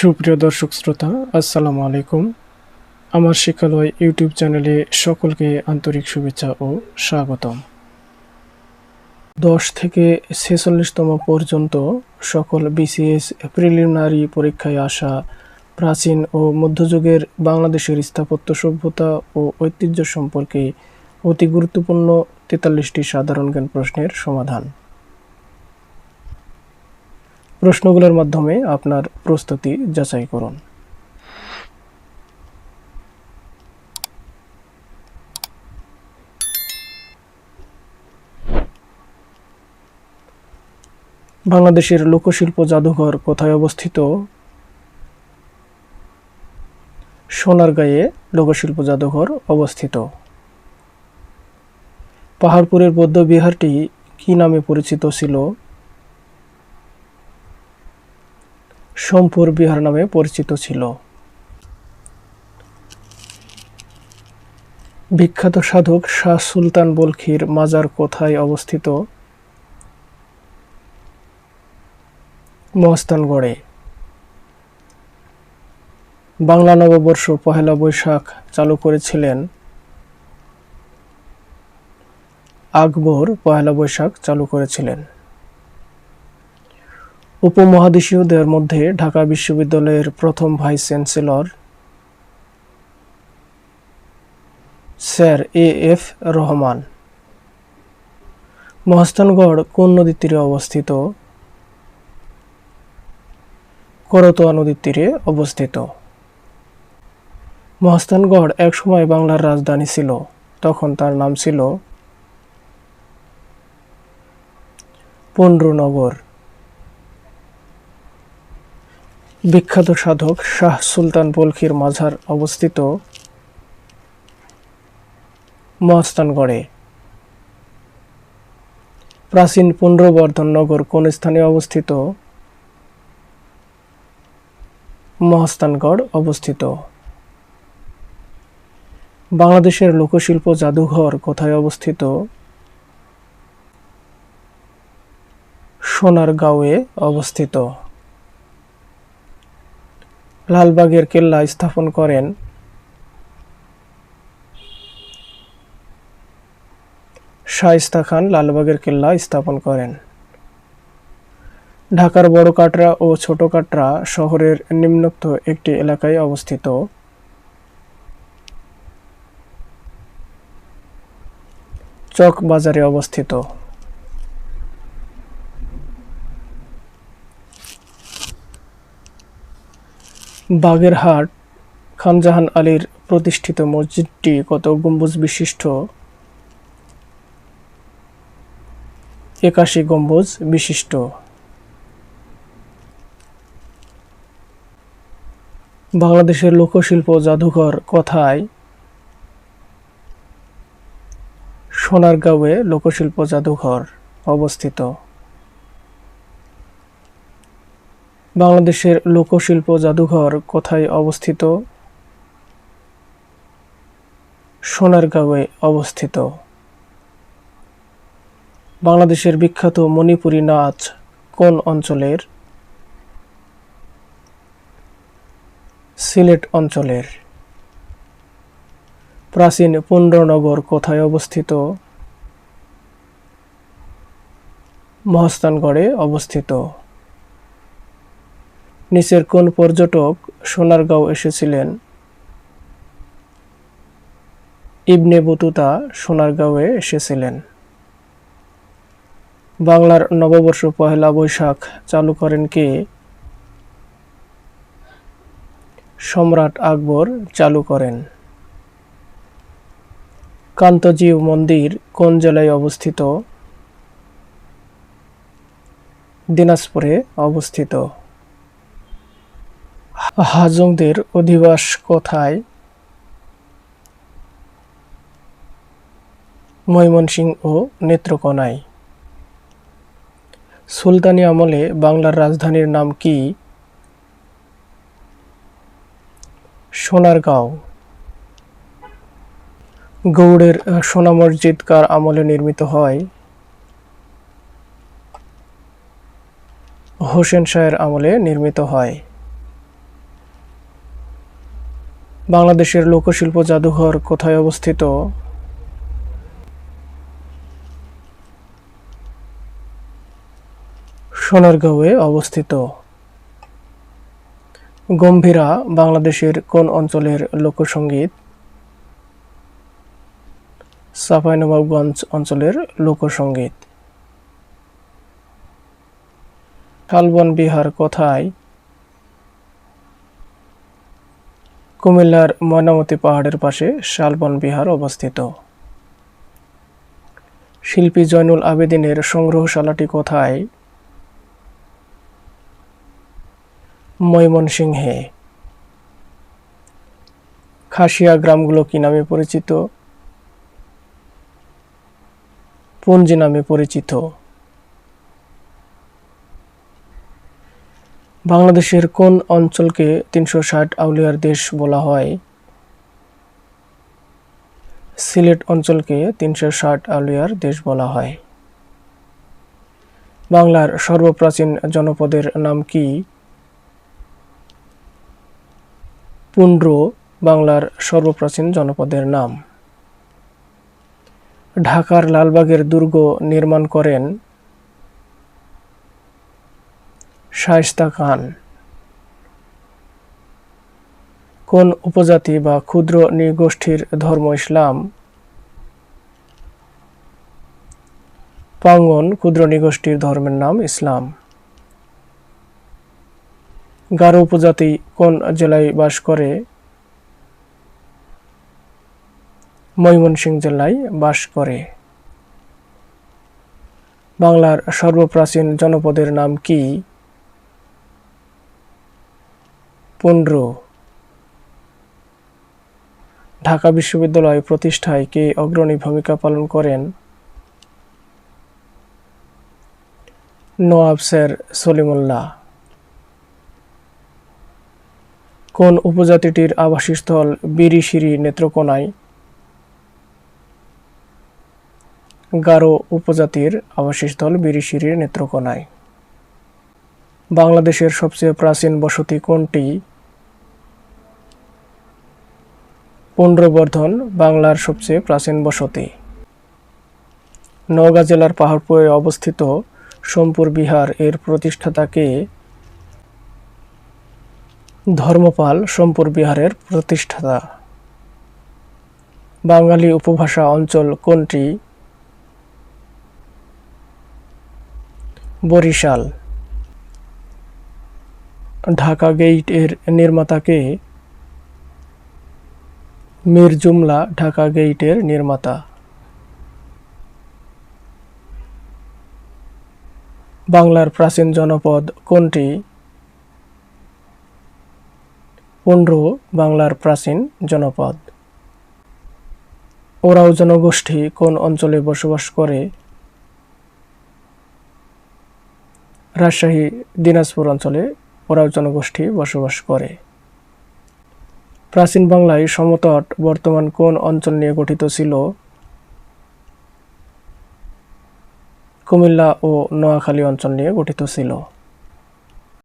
সুপ্রিয় দর্শক শ্রোতা, আসসালামু আলাইকুম। আমার শিক্ষালয় ইউটিউব চ্যানেলে সকলকে আন্তরিক শুভেচ্ছা ও স্বাগতম। দশ থেকে ছেচল্লিশতম পর্যন্ত সকল বিসিএস প্রিলিমিনারি পরীক্ষায় আসা প্রাচীন ও মধ্যযুগের বাংলাদেশের স্থাপত্য সভ্যতা ও ঐতিহ্য সম্পর্কে অতি গুরুত্বপূর্ণ তেতাল্লিশটি সাধারণ জ্ঞান প্রশ্নের সমাধান। প্রশ্নগুলোর মাধ্যমে আপনার প্রস্তুতি যাচাই করুন। বাংলাদেশের লোকশিল্প জাদুঘর কোথায় অবস্থিত? সোনারগাঁয়ে লোকশিল্প জাদুঘর অবস্থিত। পাহাড়পুরের বৌদ্ধ বিহারটি কি নামে পরিচিত ছিল? সোমপুর বিহার নামে পরিচিত ছিল। বিখ্যাত সাধক শাহ সুলতান বলখির মাজার কোথায় অবস্থিত? মহস্তানগড়ে বাংলা নববর্ষ পহেলা বৈশাখ চালু করেছিলেন। আকবর পহেলা বৈশাখ চালু করেছিলেন। উপমহাদেশীয়দের মধ্যে ঢাকা বিশ্ববিদ্যালয়ের প্রথম vice chancellor sir A F Rahman. Mahasthangarh কোন নদীর তীরে অবস্থিত? করতোয়া নদীর তীরে অবস্থিত। মহাস্থানগড় একসময় বাংলার রাজধানী ছিল, তখন তার নাম ছিল পুন্ড্রনগর বিখ্যাত সাধক শাহ সুলতান বলখির মাঝার অবস্থিত মহাস্থানগড়ে। প্রাচীন পুণ্ড্রবর্ধন নগর কোন স্থানে অবস্থিত? মহাস্থানগড় অবস্থিত। বাংলাদেশের লোকশিল্প জাদুঘর কোথায় অবস্থিত? সোনারগাঁওয়ে অবস্থিত। লালবাগের কেল্লা স্থাপন করেন। শায়েস্তা খান লালবাগের কেল্লা স্থাপন করেন। ঢাকার বড় কাটরা ও ছোট কাটরা শহরের নিম্নোক্ত একটি এলাকায় অবস্থিত। চক বাজারে অবস্থিত। বাগেরহাট, খানজাহান আলীর প্রতিষ্ঠিত মসজিদটি কত গম্বুজ বিশিষ্ট? একাশি গম্বুজ বিশিষ্ট। বাংলাদেশের লোকশিল্প জাদুঘর কথায়? সোনারগাঁওয়ে লোকশিল্প জাদুঘর অবস্থিত। বাংলাদেশের লোকশিল্প জাদুঘর কোথায় অবস্থিত? সোনারগাঁওয়ে অবস্থিত। বাংলাদেশের বিখ্যাত মণিপুরী নাচ কোন অঞ্চলের? সিলেট অঞ্চলের। প্রাচীন পুণ্ড্রনগর কোথায় অবস্থিত? মহস্তানগড়ে অবস্থিত। নিচের কোন পর্যটক সোনারগাঁও এসেছিলেন? ইবনে বতুতা সোনারগাঁওয়ে এসেছিলেন। বাংলার নববর্ষ পহেলা বৈশাখ চালু করেন কে? সম্রাট আকবর চালু করেন। কান্তজিউ মন্দির কোন জেলায় অবস্থিত? দিনাজপুরে অবস্থিত। হাজংদের অধিবাস কোথায়? ময়মনসিংহ ও নেত্রকোনায়। সুলতানি আমলে বাংলার রাজধানীর নাম কি? সোনারগাঁও। গৌড়ের সোনা মসজিদ কার আমলে নির্মিত হয়? হোসেন শাহের আমলে নির্মিত হয়। বাংলাদেশের লোকশিল্প জাদুঘর কোথায় অবস্থিত? সোনারগাঁওয়ে অবস্থিত। গম্ভীরা, বাংলাদেশের কোন অঞ্চলের লোকসঙ্গীত চাঁপাইনবাবগঞ্জ অঞ্চলের লোকসঙ্গীত শালবন বিহার কোথায়? কুমিল্লার ময়নামতি পাহাড়ের পাশে শালবন বিহার অবস্থিত। শিল্পী জয়নুল আবেদিনের সংগ্রহশালাটি কোথায়? ময়মনসিংহে। খাসিয়া গ্রামগুলো কি নামে পরিচিত? পুঞ্জি নামে পরিচিত। বাংলাদেশের কোন অঞ্চলকে তিনশো ষাট আউলিয়ার দেশ বলা হয়? সিলেট অঞ্চলকে তিনশো ষাট আউলিয়ার দেশ বলা হয়। বাংলার সর্বপ্রাচীন জনপদের নাম কি? পুন্ড্র, বাংলার সর্বপ্রাচীন জনপদের নাম। ঢাকার লালবাগের দুর্গ নির্মাণ করেন শায়েস্তা খান। কোন উপজাতি বা ক্ষুদ্র নৃগোষ্ঠীর ধর্ম ইসলাম? পাঙ্গন, ক্ষুদ্র নৃগোষ্ঠীর ধর্মের নাম ইসলাম। গারো উপজাতি কোন জেলায় বাস করে? ময়মনসিংহ জেলায় বাস করে। বাংলার সর্বপ্রাচীন জনপদের নাম কি? পুন্ড্র ঢাকা বিশ্ববিদ্যালয় প্রতিষ্ঠায় কে অগ্রণী ভূমিকা পালন করেন? নওয়াব স্যার সলিমুল্লাহ। কোন উপজাতিটির আবাসস্থল বিরিশিরি নেত্রকোনায়? গারো উপজাতির আবাসস্থল বিরিশিরির নেত্রকোনায়। বাংলাদেশের সবচেয়ে প্রাচীন বসতি কোনটি? পুণ্ড্রবর্ধন বাংলার সবচেয়ে প্রাচীন বসতি। নওগাঁ জেলার পাহাড়পুরে অবস্থিত সোমপুর বিহার এর প্রতিষ্ঠাতাকে ধর্মপাল সোমপুর বিহারের প্রতিষ্ঠাতা। বাঙালি উপভাষা অঞ্চল কোনটি? বরিশাল। ঢাকা গেইট এর নির্মাতাকে মীর জুমলা ঢাকা গেইটের নির্মাতা। বাংলার প্রাচীন জনপদ কোনটি? পুন্ড্র বাংলার প্রাচীন জনপদ। ওরাও জনগোষ্ঠী কোন অঞ্চলে বসবাস করে? রাজশাহী, দিনাজপুর অঞ্চলে ওরাও জনগোষ্ঠী বসবাস করে। প্রাচীন বাংলায় সমতট বর্তমান কোন অঞ্চল নিয়ে গঠিত ছিল? কুমিল্লা ও নোয়াখালী অঞ্চল নিয়ে গঠিত ছিল।